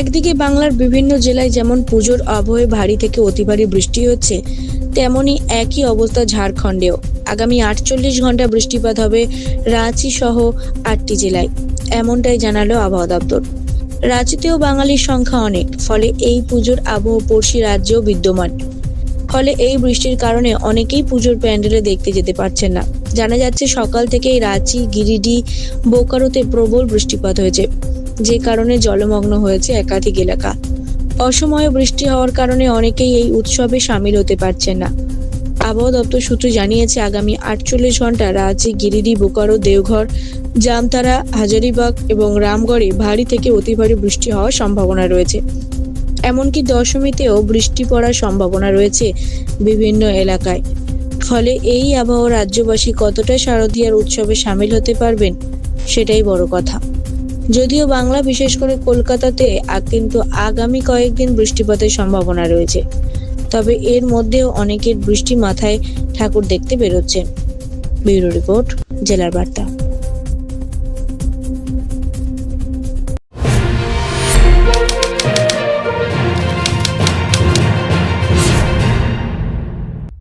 একদিকে বাংলার বিভিন্ন জেলায় যেমন পুজোর আবহে ভারী থেকে অতি ভারী বৃষ্টি হচ্ছে, তেমনি একই অবস্থা ঝাড়খণ্ডেও। আগামী আটচল্লিশ ঘণ্টা বৃষ্টিপাত হবে রাঁচি সহ আটটি জেলায়, এমনটাই জানালো আবহাওয়া দপ্তর। রাঁচিতেও বাঙালির সংখ্যা অনেক, ফলে এই পুজোর আবহ পড়শি রাজ্যেও বিদ্যমান। ফলে এই বৃষ্টির কারণে অনেকেই পুজোর প্যান্ডেলে দেখতে যেতে পারছেন না। জানা যাচ্ছে সকাল থেকেই রাঁচি, গিরিডি, বোকারোতে প্রবল বৃষ্টিপাত হয়েছে। যে কারণে জলমগ্ন হয়েছে একাধিক এলাকা। অসময়ে বৃষ্টি হওয়ার কারণে অনেকেই এই উৎসবে সামিল হতে পারছেন না। আবহাওয়া দপ্তর সূত্র জানিয়েছে, আগামী আটচল্লিশ ঘণ্টা রাঁচি, গিরিডি, বোকারো, দেওঘর, জামতারা, হাজারিবাগ এবং রামগড়ে ভারী থেকে অতি ভারী বৃষ্টি হওয়ার সম্ভাবনা রয়েছে। এমনকি দশমীতেও বৃষ্টি পড়ার সম্ভাবনা রয়েছে বিভিন্ন এলাকায়। ফলে এই আবহাওয়া রাজ্যবাসী কতটা শারদীয়ার উৎসবে সামিল হতে পারবেন, সেটাই বড় কথা। যদিও বাংলা, বিশেষ করে কলকাতাতে কিন্তু আগামী কয়েকদিন বৃষ্টিপাতের সম্ভাবনা রয়েছে। তবে এর মধ্যেও অনেকের বৃষ্টি মাথায় ঠাকুর দেখতে বেরোচ্ছেন ব্যুরো রিপোর্ট, জেলার বার্তা।